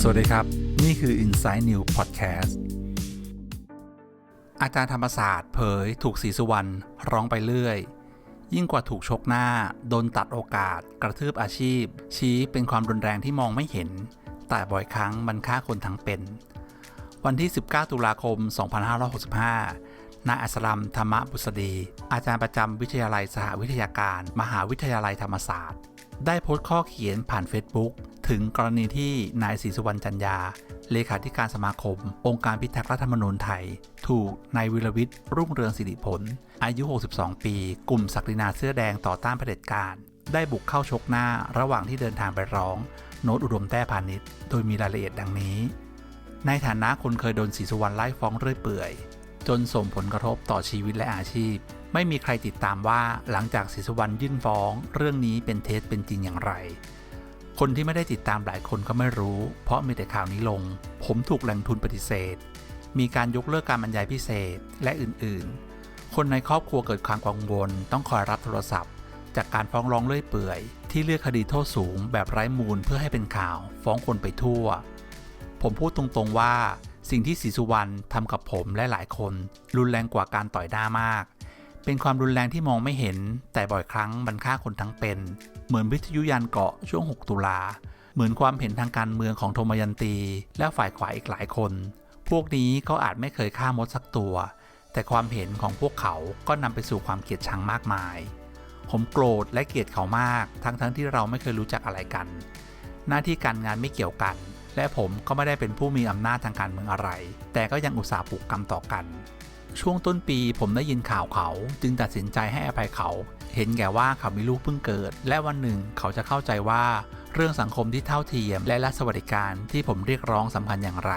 สวัสดีครับ นี่คือ Inside New Podcast อาจารย์ธรรมศาสตร์เผยถูกศรีสุวรรณร้องไปเรื่อย ยิ่งกว่าถูกชกหน้า โดนตัดโอกาส กระทืบอาชีพ ชี้เป็นความรุนแรงที่มองไม่เห็น แต่บ่อยครั้งมันฆ่าคนทั้งเป็น วันที่ 19 ตุลาคม 2565 นายอัสลัมธรรมบุษดี อาจารย์ประจำวิทยาลัยสหวิทยาการ มหาวิทยาลัยธรรมศาสตร์ ได้โพสต์ข้อเขียนผ่าน Facebook ถึงกรณีที่นายศรีสุวรรณจันยา เลขาธิการสมาคม องค์การพิทักษ์รัฐธรรมนูญไทย ถูกนายวิรวิทย์รุ่งเรืองสิริผล อายุ 62 ปี กลุ่มศักดินาเสื้อแดงต่อต้านเผด็จการ ได้บุกเข้าชกหน้าระหว่างที่เดินทางไปร้อง โน้ตอุดมแต้พาณิชย์ โดยมีรายละเอียดดังนี้ ในฐานะคนเคยโดนศรีสุวรรณไล่ฟ้องเรื่อยเปื่อย จนส่งผลกระทบต่อชีวิตและอาชีพ ไม่มีใครติดตามว่าหลังจากศรีสุวรรณยื่นฟ้อง เรื่องนี้เป็นเท็จเป็นจริงอย่างไร คนที่ไม่ได้ติดตามหลายคนก็ไม่รู้ เพราะมีแต่ข่าวนี้ลง ผมถูกแหล่งทุนปฏิเสธ มีการยกเลิกการบรรยายพิเศษและอื่นๆ คนในครอบครัวเกิดความกังวล ต้องคอยรับโทรศัพท์ จากการฟ้องร้องเลื่อยเปื่อย ที่เลือกคดีโทษสูงแบบไร้มูลเพื่อให้เป็นข่าว ฟ้องคนไปทั่ว ผมพูดตรงๆว่า สิ่งที่ศรีสุวรรณทำกับผมและหลายคน รุนแรงกว่าการต่อยหน้ามาก เป็นความรุนแรงที่มองไม่เห็น แต่บ่อยครั้งมันฆ่าคนทั้งเป็น เหมือนวิทยุยานเกาะช่วง 6 ตุลา เหมือนความเห็นทางการเมืองของโทมยันตี และฝ่ายขวาอีกหลายคน พวกนี้ก็อาจไม่เคยฆ่ามดสักตัว แต่ความเห็นของพวกเขาก็นำไปสู่ความเกลียดชังมากมาย ผมโกรธและเกลียดเขามาก ทั้งๆทที่เราไม่เคยรู้จักอะไรกัน หน้าที่การงานไม่เกี่ยวกัน และผมก็ไม่ได้เป็นผู้มีอำนาจทางการเมืองอะไร แต่ก็ยังอุตส่าห์ปลูกกรรมต่อกัน ช่วงต้นปีผมได้ยินข่าวเขา จึงตัดสินใจให้อภัยเขา เห็นแก่ว่าเขามีลูกเพิ่งเกิด และวันหนึ่งเขาจะเข้าใจว่า เรื่องสังคมที่เท่าเทียม และรัฐสวัสดิการที่ผมเรียกร้องสำคัญอย่างไร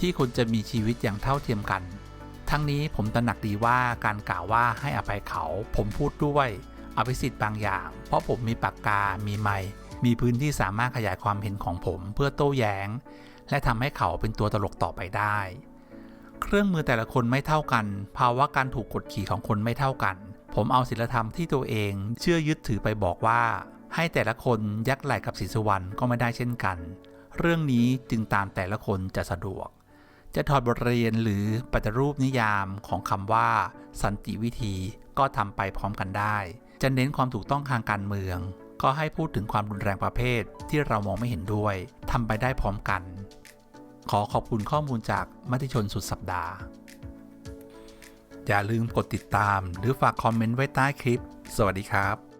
ที่คนจะมีชีวิตอย่างเท่าเทียมกัน ทั้งนี้ผมตระหนักดีว่าการกล่าวว่าให้อภัยเขา ผมพูดด้วยอภิสิทธิ์บางอย่าง เพราะผมมีปากกา มีไมค์ มีพื้นที่สามารถขยายความเห็นของผมเพื่อโต้แย้ง และทำให้เขาเป็นตัวตลกต่อไปได้ เครื่องมือแต่ละคนไม่เท่ากัน ภาวะการถูกกดขี่ของคนไม่เท่ากัน ผมเอาศีลธรรมที่ตัวเองเชื่อยึดถือไปบอกว่า ให้แต่ละคนยักไหล่กับศรีสุวรรณก็ไม่ได้เช่นกัน เรื่องนี้จึงตามแต่ละคนจะสะดวก จะถอดบทเรียนหรือปฏิรูปนิยามของคำว่า สันติวิธีก็ทำไปพร้อมกันได้ จะเน้นความถูกต้องทางการเมือง ก็ให้พูดถึงความรุนแรงประเภทที่เรามองไม่เห็นด้วยทำไปได้พร้อมกัน ขอขอบคุณข้อมูลจากมติชนสุดสัปดาห์ อย่าลืมกดติดตามหรือฝากคอมเมนต์ไว้ใต้คลิป สวัสดีครับ